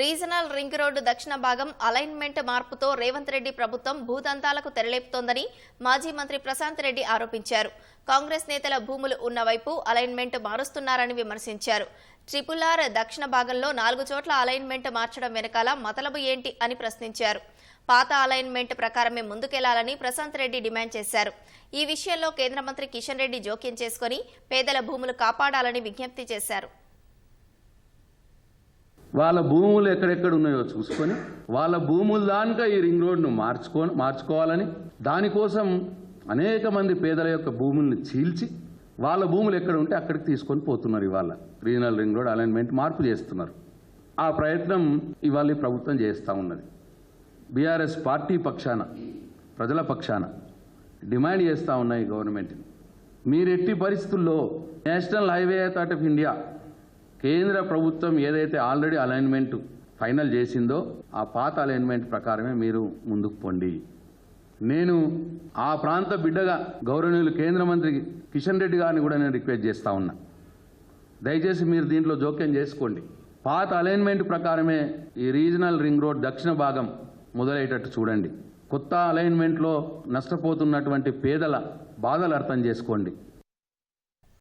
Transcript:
Regional ring road దక్షిణ భాగం alignment మార్పుతో రేవంత్ రెడ్డి ప్రభుత్వం భూదంతాలకు తెరలేపుతోందని మాజీ మంత్రి ప్రశాంత్ రెడ్డి ఆరోపించారు. కాంగ్రెస్ నేతల భూములు ఉన్న వైపు అలైన్మెంట్ మారుస్తున్నారని విమర్శించారు. ట్రిపుల్ ఆర్ దక్షిణ భాగంలో నాలుగు చోట్ల అలైన్మెంట్ మార్చడం వెనకాల మతలబు ఏంటి అని ప్రశ్నించారు. పాత అలైన్మెంట్ ప్రకారమే ముందుకెళ్ళాలని ప్రశాంత్ రెడ్డి డిమాండ్ చేశారు. ఈ విషయంలో కేంద్ర మంత్రి కిషన్ రెడ్డి జోక్యం చేసుకుని పేదల భూములు కాపాడాలని విజ్ఞప్తి చేశారు. వాళ్ళ భూములు ఎక్కడెక్కడ ఉన్నాయో చూసుకొని వాళ్ళ భూముల దానిక ఈ రింగ్ రోడ్ను మార్చుకో మార్చుకోవాలని దానికోసం అనేక మంది పేదల యొక్క భూముల్ని చీల్చి వాళ్ళ భూములు ఎక్కడ ఉంటే అక్కడికి తీసుకొని పోతున్నారు ఇవాళ. రీజనల్ రింగ్ రోడ్ అలైన్మెంట్ మార్పు చేస్తున్నారు. ఆ ప్రయత్నం ఇవాళ ప్రభుత్వం చేస్తూ ఉన్నది. బీఆర్ఎస్ పార్టీ పక్షాన ప్రజల పక్షాన డిమాండ్ చేస్తూ ఉన్నాయి గవర్నమెంట్ని మీరు ఎట్టి పరిస్థితుల్లో national highway authority of India కేంద్ర ప్రభుత్వం ఏదైతే ఆల్రెడీ అలైన్మెంట్ ఫైనల్ చేసిందో ఆ పాత అలైన్మెంట్ ప్రకారమే మీరు ముందుకు పొండి. నేను ఆ ప్రాంత బిడ్డగా గౌరవనీయులు కేంద్ర మంత్రి కిషన్ రెడ్డి గారిని కూడా నేను రిక్వెస్ట్ చేస్తా ఉన్నా. దయచేసి మీరు దీంట్లో జోక్యం చేసుకోండి. పాత అలైన్మెంట్ ప్రకారమే ఈ రీజనల్ రింగ్ రోడ్ దక్షిణ భాగం మొదలయ్యేటట్టు చూడండి. కొత్త అలైన్మెంట్లో నష్టపోతున్నటువంటి పేదల బాధలు అర్థం చేసుకోండి.